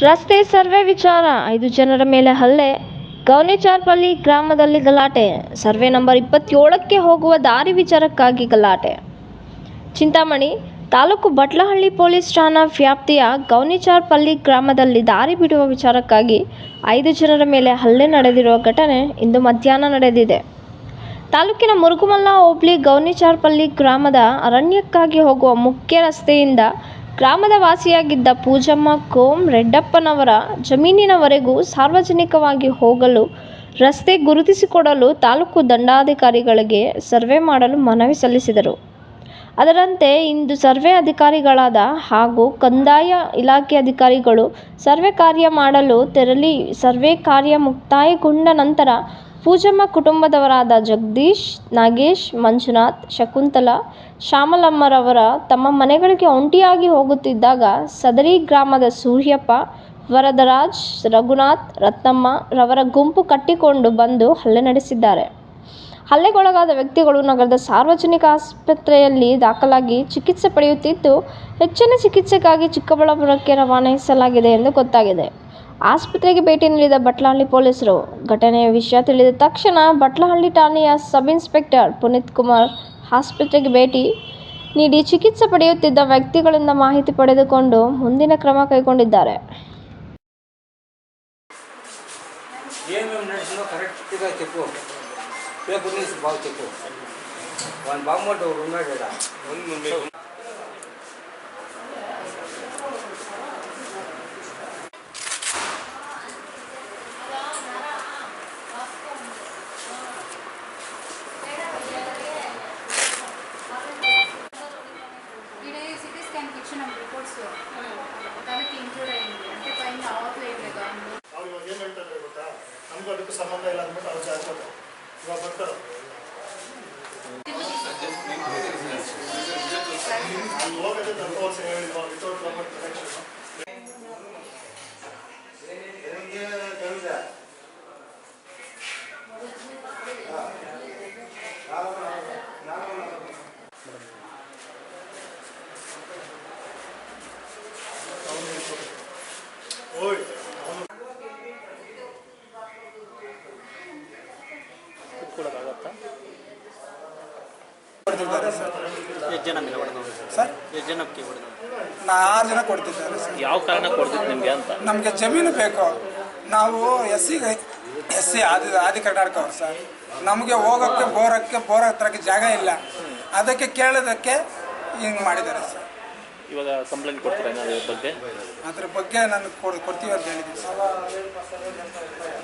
ರಸ್ತೆ ಸರ್ವೆ ವಿಚಾರ, ಐದು ಜನರ ಮೇಲೆ ಹಲ್ಲೆ. ಗೌನಿಚಾರ್ಪಲ್ಲಿ ಗ್ರಾಮದಲ್ಲಿ ಗಲಾಟೆ. ಸರ್ವೆ ನಂಬರ್ ಇಪ್ಪತ್ತೇಳಕ್ಕೆ ಹೋಗುವ ದಾರಿ ವಿಚಾರಕ್ಕಾಗಿ ಗಲಾಟೆ. ಚಿಂತಾಮಣಿ, ತಾಲೂಕು ಬಟ್ಲಹಳ್ಳಿ ಪೊಲೀಸ್ ಠಾಣಾ ವ್ಯಾಪ್ತಿಯ ಗೌನಿಚಾರ್ಪಲ್ಲಿ ಗ್ರಾಮದಲ್ಲಿ ದಾರಿ ಬಿಡುವ ವಿಚಾರಕ್ಕಾಗಿ ಐದು ಜನರ ಮೇಲೆ ಹಲ್ಲೆ ನಡೆದಿರುವ ಘಟನೆ ಇಂದು ಮಧ್ಯಾಹ್ನ ನಡೆದಿದೆ. ತಾಲೂಕಿನ ಮುರುಗುಮಲ್ಲ ಹೋಬಳಿ ಗೌನಿಚಾರ್ಪಲ್ಲಿ ಗ್ರಾಮದ ಅರಣ್ಯಕ್ಕಾಗಿ ಹೋಗುವ ಮುಖ್ಯ ರಸ್ತೆಯಿಂದ ಗ್ರಾಮದ ವಾಸಿಯಾಗಿದ್ದ ಪೂಜಮ್ಮ ಕೋಂ ರೆಡ್ಡಪ್ಪನವರ ಜಮೀನಿನವರೆಗೂ ಸಾರ್ವಜನಿಕವಾಗಿ ಹೋಗಲು, ರಸ್ತೆ ಗುರುತಿಸಿಕೊಡಲು ತಾಲೂಕು ದಂಡಾಧಿಕಾರಿಗಳಿಗೆ ಸರ್ವೆ ಮಾಡಲು ಮನವಿ ಸಲ್ಲಿಸಿದರು. ಅದರಂತೆ ಇಂದು ಸರ್ವೆ ಅಧಿಕಾರಿಗಳಾದ ಹಾಗೂ ಕಂದಾಯ ಇಲಾಖೆ ಅಧಿಕಾರಿಗಳು ಸರ್ವೆ ಕಾರ್ಯ ಮಾಡಲು ತೆರಳಿ, ಸರ್ವೆ ಕಾರ್ಯ ಮುಕ್ತಾಯಗೊಂಡ ನಂತರ ಪೂಜಮ್ಮ ಕುಟುಂಬದವರಾದ ಜಗದೀಶ್, ನಾಗೇಶ್, ಮಂಜುನಾಥ್, ಶಕುಂತಲಾ, ಶ್ಯಾಮಲಮ್ಮರವರ ತಮ್ಮ ಮನೆಗಳಿಗೆ ಒಂಟಿಯಾಗಿ ಹೋಗುತ್ತಿದ್ದಾಗ ಸದರಿ ಗ್ರಾಮದ ಸೂರ್ಯಪ್ಪ, ವರದರಾಜ್, ರಘುನಾಥ್, ರತ್ನಮ್ಮ ರವರ ಗುಂಪು ಕಟ್ಟಿಕೊಂಡು ಬಂದು ಹಲ್ಲೆ ನಡೆಸಿದ್ದಾರೆ. ಹಲ್ಲೆಗೊಳಗಾದ ವ್ಯಕ್ತಿಗಳು ನಗರದ ಸಾರ್ವಜನಿಕ ಆಸ್ಪತ್ರೆಯಲ್ಲಿ ದಾಖಲಾಗಿ ಚಿಕಿತ್ಸೆ ಪಡೆಯುತ್ತಿದ್ದು, ಹೆಚ್ಚಿನ ಚಿಕಿತ್ಸೆಗಾಗಿ ಚಿಕ್ಕಬಳ್ಳಾಪುರಕ್ಕೆ ರವಾನಿಸಲಾಗಿದೆ ಎಂದು ಗೊತ್ತಾಗಿದೆ. ಆಸ್ಪತ್ರೆಗೆ ಭೇಟಿ ನೀಡಿದ ಬಟ್ಲಹಳ್ಳಿ ಪೊಲೀಸರು. ಘಟನೆಯ ವಿಷಯ ತಿಳಿದ ತಕ್ಷಣ ಬಟ್ಲಹಳ್ಳಿ ಠಾಣೆಯ ಸಬ್ ಇನ್ಸ್ಪೆಕ್ಟರ್ ಪುನೀತ್ ಕುಮಾರ್ ಆಸ್ಪತ್ರೆಗೆ ಭೇಟಿ ನೀಡಿ ಚಿಕಿತ್ಸೆ ಪಡೆಯುತ್ತಿದ್ದ ವ್ಯಕ್ತಿಗಳಿಂದ ಮಾಹಿತಿ ಪಡೆದುಕೊಂಡು ಮುಂದಿನ ಕ್ರಮ ಕೈಗೊಂಡಿದ್ದಾರೆ. ಸಂಬಂಧ ಇಲ್ಲ ಅಂದ್ಬಿಟ್ಟು ಅವ್ರು ಜಾಸ್ತಿ ಇವಾಗ ಬರ್ತಾರೆ ಅಲ್ಲಿ ಹೋಗೋದೇ ದೊಡ್ಡ ವರ್ಷ ಹೇಳಿಲ್ವಾ ವಿತೌಟ್ ಗೌರ್ಮೆಂಟ್ ಕನೆಕ್ಷನ್ ಓಯ್ ಅವನು ಎಷ್ಟು ಜನ ಮೇಲೆ ಹೊಡೆದವ್ರು ಸರ್? ಎಷ್ಟು ಜನಕ್ಕೆ ಹೊಡೆದವ್ರು ನಾ ಆರು ಜನ ಕೊಡ್ತಿದ್ದಾರೆ ಸರ್. ಯಾವ ಕಾರಣ ಕೊಡ್ತಿದ್ದು ನಿಮಗೆ ಅಂತ? ನಮಗೆ ಜಮೀನು ಬೇಕು. ನಾವು ಎಸ್ ಸಿ ಎಸ್ ಸಿ ಆದಿ ಆದಿ ಕರ್ನಾಟಕ ಅವ್ರು ಸರ್. ನಮಗೆ ಹೋಗೋಕ್ಕೆ ಬೋರಕ್ಕೆ ಬೋರ್ ಹತ್ರಕ್ಕೆ ಜಾಗ ಇಲ್ಲ. ಅದಕ್ಕೆ ಕೇಳೋದಕ್ಕೆ ಹಿಂಗೆ ಮಾಡಿದ್ದಾರೆ ಸರ್. ಇವಾಗ ಕಂಪ್ಲೇಂಟ್ ಕೊಡ್ತೀರಾ ಏನಾದ್ರು ಇದ್ರ ಬಗ್ಗೆ? ಅದ್ರ ಬಗ್ಗೆ ನಾನು ಕೊಡ್ ಕೊಡ್ತೀವಿ ಅಂತ ಹೇಳಿದ್ದೀನಿ ಸರ್.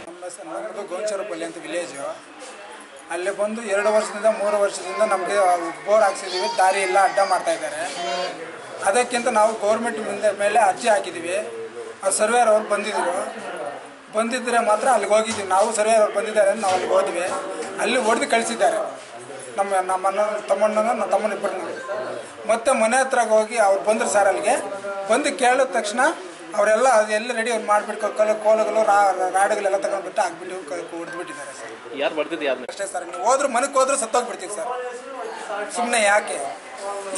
ನಮ್ಮ ಹೆಸರು ನಮ್ಮದು ಗೋಂಚರಪಲ್ಲಿ ಅಂತ ವಿಲೇಜು ಅಲ್ಲಿ ಬಂದು ಎರಡು ವರ್ಷದಿಂದ, ಮೂರು ವರ್ಷದಿಂದ ನಮಗೆ ಬೋರ್ ಹಾಕ್ಸಿದ್ದೀವಿ ದಾರಿ ಇಲ್ಲ ಅಡ್ಡ ಮಾಡ್ತಾ ಇದ್ದಾರೆ. ಅದಕ್ಕಿಂತ ನಾವು ಗೌರ್ಮೆಂಟ್ ಮುಂದೆ ಮೇಲೆ ಅರ್ಜಿ ಹಾಕಿದ್ದೀವಿ ಆ ಸರ್ವೇರ್ ಅವ್ರು ಬಂದಿದ್ದರು ಬಂದಿದ್ದರೆ ಮಾತ್ರ ಅಲ್ಲಿಗೆ ಹೋಗಿದ್ದೀವಿ. ನಾವು ಸರ್ವೇರ್ ಅವ್ರು ಬಂದಿದ್ದಾರೆ ನಾವು ಅಲ್ಲಿಗೆ ಹೋದ್ವಿ. ಅಲ್ಲಿ ಹೊಡೆದು ಕಳಿಸಿದ್ದಾರೆ. ನಮ್ಮ ನಮ್ಮ ಅಣ್ಣ, ತಮ್ಮಣ್ಣನ ನಮ್ಮ ತಮ್ಮನ ಇಬ್ಬರನ್ನ ಮತ್ತೆ ಮನೆ ಹತ್ರ ಹೋಗಿ ಅವ್ರು ಬಂದರು ಸರ್ ಅಲ್ಲಿಗೆ. ಬಂದು ಕೇಳಿದ ತಕ್ಷಣ ಅವರೆಲ್ಲ ಅದು ಎಲ್ಲ ರೆಡಿ ಅವ್ರು ಮಾಡ್ಬಿಟ್ಟು ಕಲ್ಲು ಕೋಲಗಳು ರಾ ರಾಡುಗಳೆಲ್ಲ ತಗೊಂಡ್ಬಿಟ್ಟು ಹಾಕ್ಬಿಟ್ಟು ಹೊಡೆದ್ಬಿಟ್ಟಿದ್ದಾರೆ ಸರ್. ಯಾರು ಅಷ್ಟೇ ಸರ್ ನೀವು ಹೋದ್ರು ಮನಕ್ಕೆ ಹೋದ್ರು ಸತ್ತೋಗ್ಬಿಡ್ತೀವಿ ಸರ್. ಸುಮ್ಮನೆ ಯಾಕೆ?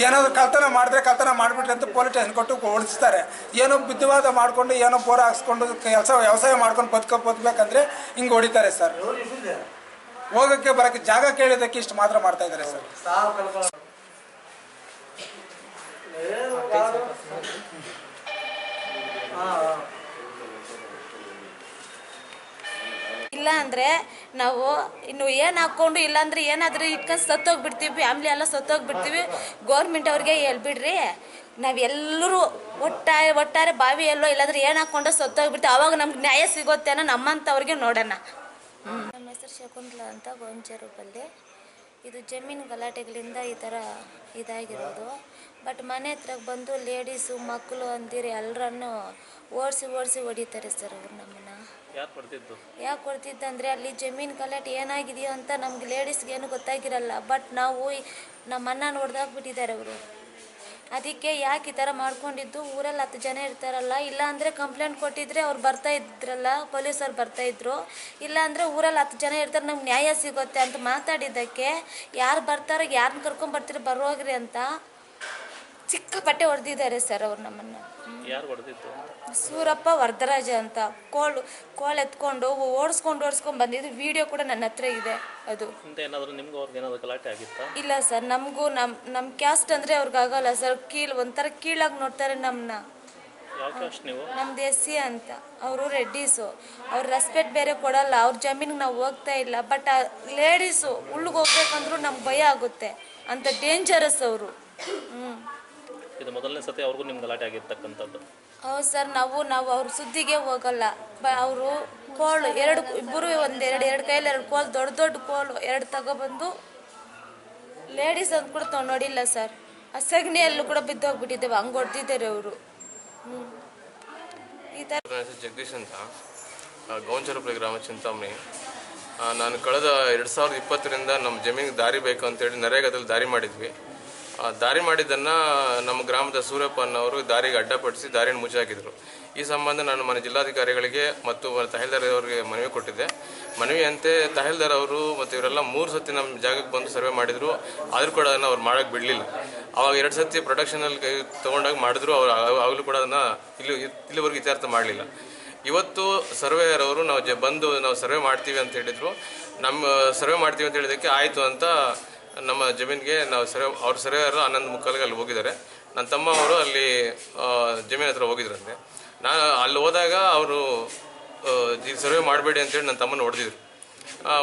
ಏನಾದ್ರು ಕಳ್ತನ ಮಾಡಿದ್ರೆ ಕಳ್ತನ ಮಾಡಿಬಿಟ್ರೆ ಅಂತ ಪೊಲೀಸ್ ಸ್ಟೇಷನ್ ಕೊಟ್ಟು ಓಡಿಸ್ತಾರೆ. ಏನೋ ಬುದ್ಧಿವಾದ ಮಾಡಿಕೊಂಡು ಏನೋ ಬೋರ್ ಹಾಕ್ಸ್ಕೊಂಡು ಕೆಲಸ ವ್ಯವಸಾಯ ಮಾಡ್ಕೊಂಡು ಬದುಕೋ ಬದುಕಬೇಕಂದ್ರೆ ಹಿಂಗೆ ಹೊಡಿತಾರೆ ಸರ್. ಹೋಗೋಕ್ಕೆ ಬರೋಕ್ಕೆ ಜಾಗ ಕೇಳಿದ್ದಕ್ಕೆ ಇಷ್ಟು ಮಾತ್ರ ಮಾಡ್ತಾ ಇದ್ದಾರೆ ಸರ್. ಇಲ್ಲ ಅಂದರೆ ನಾವು ಇನ್ನು ಏನು ಹಾಕ್ಕೊಂಡು, ಇಲ್ಲಾಂದ್ರೆ ಏನಾದರೂ ಇಕ್ಕ ಸತ್ತೋಗ್ಬಿಡ್ತೀವಿ ಫ್ಯಾಮ್ಲಿ ಎಲ್ಲ ಸತ್ತೋಗ್ಬಿಡ್ತೀವಿ ಗೋರ್ಮೆಂಟ್ ಅವ್ರಿಗೆ ಹೇಳ್ಬಿಡ್ರಿ ನಾವೆಲ್ಲರೂ ಒಟ್ಟಾರೆ ಒಟ್ಟಾರೆ ಬಾವಿ ಎಲ್ಲೋ ಇಲ್ಲಾಂದ್ರೆ ಏನು ಹಾಕ್ಕೊಂಡು ಸತ್ತೋಗ್ಬಿಡ್ತೀವಿ. ಅವಾಗ ನಮ್ಗೆ ನ್ಯಾಯ ಸಿಗುತ್ತೆ ಅನ್ನೋ ನಮ್ಮಂಥವ್ರಿಗೆ ನೋಡೋಣ. ನಮ್ಮ ಹೆಸರು ಶಕುಂತಲಾ ಅಂತ ಗೊಂಚರೂಪಲ್ಲಿ ಇದು ಜಮೀನು ಗಲಾಟೆಗಳಿಂದ ಈ ಥರ ಇದಾಗಿರೋದು. ಬಟ್ ಮನೆ ಹತ್ರ ಬಂದು ಲೇಡೀಸು ಮಕ್ಕಳು ಅಂದಿರಿ ಎಲ್ಲರನ್ನು ಓಡಿಸಿ ಓಡಿಸಿ ಹೊಡಿತಾರೆ ಸರ್ ಅವ್ರು ನಮ್ಮನ್ನ. ಯಾಕೆ ಕೊಡ್ತಿದ್ದು? ಯಾಕೆ ಕೊಡ್ತಿದ್ದಂದ್ರೆ ಅಲ್ಲಿ ಜಮೀನು ಗಲಾಟೆ ಏನಾಗಿದೆಯೋ ಅಂತ ನಮ್ಗೆ ಲೇಡೀಸ್ಗೆ ಏನು ಗೊತ್ತಾಗಿರಲ್ಲ. ಬಟ್ ನಾವು ನಮ್ಮನ್ನ ನೋಡ್ದಾಕ್ಬಿಟ್ಟಿದ್ದಾರೆ ಅವರು. ಅದಕ್ಕೆ ಯಾಕೆ ಈ ಥರ ಮಾಡ್ಕೊಂಡಿದ್ದು? ಊರಲ್ಲಿ ಹತ್ತು ಜನ ಇರ್ತಾರಲ್ಲ, ಇಲ್ಲ ಅಂದರೆ ಕಂಪ್ಲೇಂಟ್ ಕೊಟ್ಟಿದ್ರೆ ಅವ್ರು ಬರ್ತಾ ಇದ್ರಲ್ಲ ಪೊಲೀಸರು ಇಲ್ಲ ಅಂದರೆ ಊರಲ್ಲಿ ಹತ್ತು ಜನ ಇರ್ತಾರೆ, ನಮ್ಗೆ ನ್ಯಾಯ ಸಿಗುತ್ತೆ ಅಂತ ಮಾತಾಡಿದ್ದಕ್ಕೆ ಯಾರು ಬರ್ತಾರೋ ಯಾರನ್ನ ಕರ್ಕೊಂಬರ್ತೀರಿ ಬರೋಗ್ರಿ ಅಂತ ಚಿಕ್ಕ ಬಟ್ಟೆ ಹೊಡೆದಿದ್ದಾರೆ ಸರ್ ಅವ್ರು ನಮ್ಮನ್ನು. ಯಾರು ಹೊಡೆದಿತ್ತು ಸೂರಪ್ಪ ವರದರಾಜ ಅಂತ. ಕೋಲ್ ಕೋಲ್ ಎತ್ಕೊಂಡು ಓಡಿಸ್ಕೊಂಡು ಓಡಿಸ್ಕೊಂಡು ಬಂದಿದ್ದು ವಿಡಿಯೋ ಕೂಡ ನನ್ನ ಹತ್ರ ಇದೆ ಅದು. ಹಿಂದೆ ಏನಾದರೂ ನಿಮ್ಗೆ ಅವ್ರಿಗೆ ಏನಾದರೂ ಗಲಾಟೆ ಆಗಿತ್ತಾ? ಇಲ್ಲ ಸರ್ ನಮಗೂ ನಮ್ಮ ನಮ್ಮ ಕ್ಯಾಸ್ಟ್ ಅಂದರೆ ಅವ್ರಿಗಾಗಲ್ಲ ಸರ್. ಕೀಳು ಒಂಥರ ಕೀಳಾಗಿ ನೋಡ್ತಾರೆ ನಮ್ಮನ್ನ ಯಾವ ಕ್ಯಾಸ್ಟ್ ನೀವು? ನಮ್ದು ಎಸ್ ಸಿ ಅಂತ. ಅವರು ರೆಡ್ಡೀಸು. ಅವ್ರು ರೆಸ್ಪೆಕ್ಟ್ ಬೇರೆ ಕೊಡಲ್ಲ. ಅವ್ರ ಜಮೀನಿಗೆ ನಾವು ಹೋಗ್ತಾ ಇಲ್ಲ. ಬಟ್ ಲೇಡೀಸು ಉಳ್ಳಿಗೆ ಹೋಗ್ಬೇಕಂದ್ರೂ ನಮ್ಗೆ ಭಯ ಆಗುತ್ತೆ. ಅಂತ ಡೇಂಜರಸ್ ಅವರು. ಹ್ಞೂ ಇದು ಮೊದಲನೇ ಸತಿ ಅವ್ರಿಗೂ ನಿಮ್ಗೆ ಗಲಾಟೆ ಆಗಿರ್ತಕ್ಕಂಥದ್ದು. ಹೌದು ಸರ್ ನಾವು ನಾವು ಅವ್ರ ಸುದ್ದಿಗೆ ಹೋಗಲ್ಲ. ಬ ಅವರು ಕೋಲ್ ಎರಡು ಇಬ್ಬರು ಒಂದು ಎರಡು ಎರಡು ಕೈಯಲ್ಲಿ ಎರಡು ಕೋಲ್ ದೊಡ್ಡ ದೊಡ್ಡ ಕೋಲ್ ಎರಡು ತಗೊಬಂದು ಲೇಡೀಸ್ ಅಂತ ಕೂಡ ತಗೊಂಡು ನೋಡಿಲ್ಲ ಸರ್. ಆ ಸಗಣಿಯಲ್ಲೂ ಕೂಡ ಬಿದ್ದೋಗ್ಬಿಟ್ಟಿದ್ದೇವೆ ಹಂಗೆ ಹೊಡೆದಿದ್ದಾರೆ ಅವರು. ಹ್ಞೂ ಈ ಥರ ನನ್ನ ಹೆಸರು ಜಗದೀಶ್ ಅಂತ. ಆ, ಗೌಂಚರಪುರ ಗ್ರಾಮ ಚಿಂತಾಮಣಿ. ಆ, ನಾನು ಕಳೆದ ಎರಡು ಸಾವಿರದ ಇಪ್ಪತ್ತರಿಂದ ನಮ್ಮ ಜಮೀನಿಗೆ ದಾರಿ ಬೇಕು ಅಂತೇಳಿ ನರೇಗಾದಲ್ಲಿ ದಾರಿ ಮಾಡಿದ್ವಿ. ದಾರಿ ಮಾಡಿದ್ದನ್ನು ನಮ್ಮ ಗ್ರಾಮದ ಸೂರ್ಯಪ್ಪನ್ ಅವರು ದಾರಿಗೆ ಅಡ್ಡಪಡಿಸಿ ದಾರಿನ ಮುಚ್ಚಾಕಿದ್ರು. ಈ ಸಂಬಂಧ ನಾನು ಮನೆ ಜಿಲ್ಲಾಧಿಕಾರಿಗಳಿಗೆ ಮತ್ತು ತಹಸೀಲ್ದಾರ್ ಅವರಿಗೆ ಮನವಿ ಕೊಟ್ಟಿದ್ದೆ. ಮನವಿಯಂತೆ ತಹಸೀಲ್ದಾರ್ ಅವರು ಮತ್ತು ಇವರೆಲ್ಲ ಮೂರು ಸತಿ ನಮ್ಮ ಜಾಗಕ್ಕೆ ಬಂದು ಸರ್ವೆ ಮಾಡಿದ್ರು. ಆದರೂ ಕೂಡ ಅದನ್ನು ಅವ್ರು ಮಾಡೋಕ್ಕೆ ಬಿಡಲಿಲ್ಲ. ಅವಾಗ ಎರಡು ಸತಿ ಪ್ರೊಡಕ್ಷನಲ್ಲಿ ತೊಗೊಂಡಾಗ ಮಾಡಿದ್ರು. ಅವ್ರು ಆಗಲೂ ಕೂಡ ಅದನ್ನು ಇಲ್ಲಿ ಇಲ್ಲಿವರೆಗೂ ಇತ್ಯರ್ಥ ಮಾಡಲಿಲ್ಲ. ಇವತ್ತು ಸರ್ವೇಯರ್ ಅವರು ನಾವು ಬಂದು ನಾವು ಸರ್ವೆ ಮಾಡ್ತೀವಿ ಅಂತ ಹೇಳಿದ್ರು. ನಮ್ಮ ಸರ್ವೆ ಮಾಡ್ತೀವಿ ಅಂತ ಹೇಳಿದಕ್ಕೆ ಆಯಿತು ಅಂತ ನಮ್ಮ ಜಮೀನಿಗೆ ನಾವು ಸರ್ವೆ ಅವ್ರ ಸರ್ವೇಯರ್ ಹನ್ನೊಂದು ಮುಕ್ಕಾಲಿಗೆ ಅಲ್ಲಿ ಹೋಗಿದ್ದಾರೆ. ನನ್ನ ತಮ್ಮ ಅವರು ಅಲ್ಲಿ ಜಮೀನ್ ಹತ್ರ ಹೋಗಿದ್ರಂತೆ. ನಾನು ಅಲ್ಲಿ ಹೋದಾಗ ಅವರು ಸರ್ವೆ ಮಾಡಬೇಡಿ ಅಂತೇಳಿ ನನ್ನ ತಮ್ಮನ ಹೊಡೆದಿದ್ರು.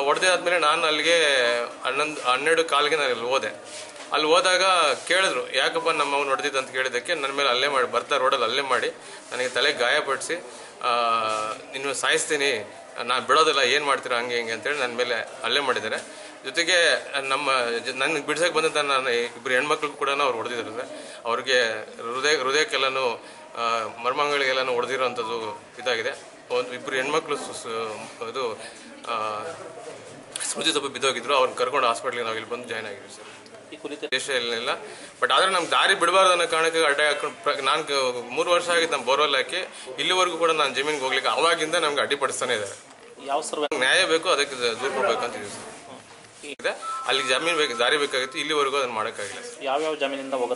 ಹೊಡೆದಾದ್ಮೇಲೆ ನಾನು ಅಲ್ಲಿಗೆ ಹನ್ನೊಂದು, ಹನ್ನೆರಡು ಕಾಲಿಗೆ ನಾನು ಅಲ್ಲಿ ಹೋದೆ. ಅಲ್ಲಿ ಹೋದಾಗ ಕೇಳಿದ್ರು, ಯಾಕಪ್ಪ ನಮ್ಮ ಅವ್ನು ಹೊಡೆದಿದ್ದು ಅಂತ ಕೇಳಿದ್ದಕ್ಕೆ, ನನ್ನ ಮೇಲೆ ಅಲ್ಲೇ ಮಾಡಿ, ಬರ್ತಾ ರೋಡಲ್ಲಿ ಅಲ್ಲೇ ಮಾಡಿ, ನನಗೆ ತಲೆಗೆ ಗಾಯಪಡಿಸಿ ಇನ್ನು ಸಾಯಿಸ್ತೀನಿ ನಾನು ಬಿಡೋದಿಲ್ಲ, ಏನು ಮಾಡ್ತೀರಾ, ಹಂಗೆ ಹಿಂಗೆ ಅಂತೇಳಿ ನನ್ನ ಮೇಲೆ ಅಲ್ಲೇ ಮಾಡಿದ್ದಾರೆ. ಜೊತೆಗೆ ನಮ್ಮ ನನಗೆ ಬಿಡ್ಸಕ್ಕೆ ಬಂದಂಥ ನಾನು ಇಬ್ಬರು ಹೆಣ್ಮಕ್ಳು ಕೂಡ ಅವ್ರು ಹೊಡೆದಿದ್ದಾರೆ ಅವ್ರಿಗೆ ಹೃದಯ ಹೃದಯಕ್ಕೆಲ್ಲನೂ ಮರ್ಮಂಗಳಿಗೆಲ್ಲನೂ ಹೊಡೆದಿರೋವಂಥದ್ದು ಇದಾಗಿದೆ. ಒಂದು ಇಬ್ಬರು ಹೆಣ್ಮಕ್ಳು ಇದು ಸ್ಮೃತಿ ತಪ್ಪು ಬಿದ್ದೋಗಿದ್ರು ಅವ್ರನ್ನ ಕರ್ಕೊಂಡು ಹಾಸ್ಪಿಟ್ಲಿಗೆ ನಾವು ಇಲ್ಲಿ ಬಂದು ಜಾಯ್ನ್ ಆಗಿದ್ವಿ ಸರ್. ಈ ಕುರಿತು ದೇಶ ಇಲ್ಲ ಬಟ್ ಆದರೆ ನಮ್ಗೆ ದಾರಿ ಬಿಡಬಾರ್ದು ಅನ್ನೋ ಕಾರಣಕ್ಕೆ ಅಡ್ಡ ಹಾಕೊಂಡು ನಾನು ಮೂರು ವರ್ಷ ಆಗಿತ್ತು ನಮ್ಮ ಬೋರ್ವೆಲ್ ಹಾಕಿ ಇಲ್ಲಿವರೆಗೂ ಕೂಡ ನಾನು ಜಮೀನಿಗೆ ಹೋಗ್ಲಿಕ್ಕೆ ಅವಾಗಿಂದ ನಮ್ಗೆ ಅಡ್ಡಿಪಡಿಸ್ತಾನೆ ಇದ್ದಾರೆ. ಯಾವ ಸರ್ ನ್ಯಾಯ ಬೇಕು ಅದಕ್ಕೆ ದೂರ ಕೊಡ್ಬೇಕು ಅಂತ ಸರ್. ಇದೆ. ಅಲ್ಲಿ ಜಮೀನು ಬೇಕು ದಾರಿ ಬೇಕಾಗಿತ್ತು ಇಲ್ಲಿವರೆಗೂ ಅದನ್ನು ಮಾಡೋಕ್ಕಾಗಿಲ್ಲ. ಸರ್ ಯಾವ್ಯಾವ ಜಮೀನಿಂದ ಹೋಗೋ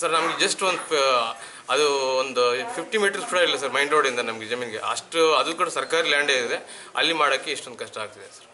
ಸರ್ ನಮ್ಗೆ ಜಸ್ಟ್ ಒಂದು ಅದು ಒಂದು ಫಿಫ್ಟಿ ಮೀಟರ್ಸ್ ಕೂಡ ಇಲ್ಲ ಸರ್ ಮೈನ್ ರೋಡಿಂದ ನಮಗೆ ಜಮೀನಿಗೆ. ಅಷ್ಟು ಅದು ಕೂಡ ಸರ್ಕಾರಿ ಲ್ಯಾಂಡೇ ಇದೆ. ಅಲ್ಲಿ ಮಾಡೋಕ್ಕೆ ಇಷ್ಟೊಂದು ಕಷ್ಟ ಆಗ್ತಿದೆ ಸರ್.